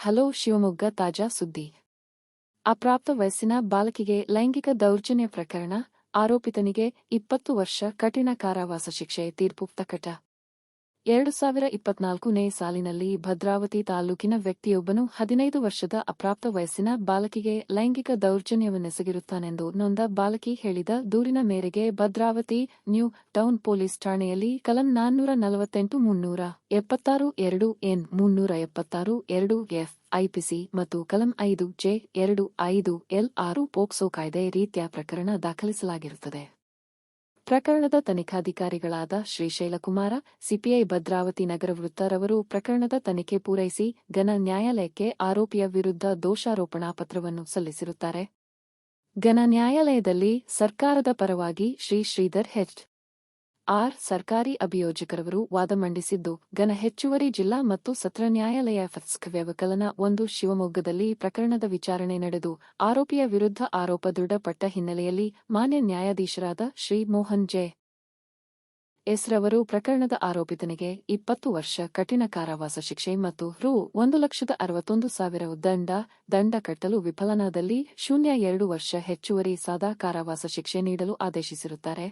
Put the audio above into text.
Hello Shivamogga ತಾಜಾ ಸುದ್ದಿ. ಅಪ್ರಾಪ್ತ ವಯಸ್ಸಿನ ಬಾಲಕಿಗೆ ಲೈಂಗಿಕ ದೌರ್ಜನ್ಯ ಪ್ರಕರಣ, ಆರೋಪಿತನಿಗೆ ಇಪ್ಪತ್ತು ವರ್ಷ ಕಠಿಣ ಕಾರಾವಾಸ ಶಿಕ್ಷೆ ತೀರ್ಪು ಪ್ರಕಟ ಎರಡು ಸಾವಿರ ಇಪ್ಪತ್ನಾಲ್ಕನೇ ಸಾಲಿನಲ್ಲಿ ಭದ್ರಾವತಿ ತಾಲೂಕಿನ ವ್ಯಕ್ತಿಯೊಬ್ಬನು ಹದಿನೈದು ವರ್ಷದ ಅಪ್ರಾಪ್ತ ವಯಸ್ಸಿನ ಬಾಲಕಿಗೆ ಲೈಂಗಿಕ ದೌರ್ಜನ್ಯವನ್ನೆಸಗಿರುತ್ತಾನೆಂದು ನೊಂದ ಬಾಲಕಿ ಹೇಳಿದ ದೂರಿನ ಮೇರೆಗೆ ಭದ್ರಾವತಿ ನ್ಯೂ ಟೌನ್ ಪೊಲೀಸ್ ಠಾಣೆಯಲ್ಲಿ ಕಲಂ ನಾನ್ನೂರ ನಲವತ್ತೆಂಟು ಮುನ್ನೂರ ಎಪ್ಪತ್ತಾರು ಎರಡು ಎನ್ ಮುನ್ನೂರ ಎಪ್ಪತ್ತಾರು ಎರಡು ಎಫ್ ಐಪಿಸಿ ಮತ್ತು ಕಲಂ ಐದು ಜೆ ಎರಡು ಐದು ಎಲ್ ಆರು ಪೋಕ್ಸೋ ಕಾಯ್ದೆ ರೀತಿಯ ಪ್ರಕರಣ ದಾಖಲಿಸಲಾಗಿರುತ್ತದೆ. ಪ್ರಕರಣದ ತನಿಖಾಧಿಕಾರಿಗಳಾದ ಶ್ರೀಶೈಲಕುಮಾರ ಸಿಪಿಐ ಭದ್ರಾವತಿ ನಗರ ವೃತ್ತರವರು ಪ್ರಕರಣದ ತನಿಖೆ ಪೂರೈಸಿ ಘನ ನ್ಯಾಯಾಲಯಕ್ಕೆ ಆರೋಪಿಯ ವಿರುದ್ಧ ದೋಷಾರೋಪಣಾ ಪತ್ರವನ್ನು ಸಲ್ಲಿಸಿರುತ್ತಾರೆ. ಘನ ನ್ಯಾಯಾಲಯದಲ್ಲಿ ಸರ್ಕಾರದ ಪರವಾಗಿ ಶ್ರೀ ಶ್ರೀಧರ್ ಹೆಚ್. ಆರ್ ಸರ್ಕಾರಿ ಅಭಿಯೋಜಕರವರು ವಾದ ಮಂಡಿಸಿದ್ದು, ಘನ ಹೆಚ್ಚುವರಿ ಜಿಲ್ಲಾ ಮತ್ತು ಸತ್ರ ನ್ಯಾಯಾಲಯ ಫಸ್ಕ್ ವ್ಯವಕಲನ ಒಂದು ಶಿವಮೊಗ್ಗದಲ್ಲಿ ಪ್ರಕರಣದ ವಿಚಾರಣೆ ನಡೆದು, ಆರೋಪಿಯ ವಿರುದ್ಧ ಆರೋಪ ದೃಢಪಟ್ಟ ಹಿನ್ನೆಲೆಯಲ್ಲಿ ಮಾನ್ಯ ನ್ಯಾಯಾಧೀಶರಾದ ಶ್ರೀ ಮೋಹನ್ ಜೆ. ಎಸ್ ರವರು ಪ್ರಕರಣದ ಆರೋಪಿತನಿಗೆ ಇಪ್ಪತ್ತು ವರ್ಷ ಕಠಿಣ ಕಾರಾವಾಸ ಶಿಕ್ಷೆ ಮತ್ತು ರು ಒಂದು ಲಕ್ಷದ ಅರವತ್ತೊಂದು ಸಾವಿರ ದಂಡ ದಂಡ ಕಟ್ಟಲು ವಿಫಲನಾದಲ್ಲಿ ಶೂನ್ಯ ಎರಡು ವರ್ಷ ಹೆಚ್ಚುವರಿ ಸಾದಾ ಕಾರಾವಾಸ ಶಿಕ್ಷೆ ನೀಡಲು ಆದೇಶಿಸಿರುತ್ತಾರೆ.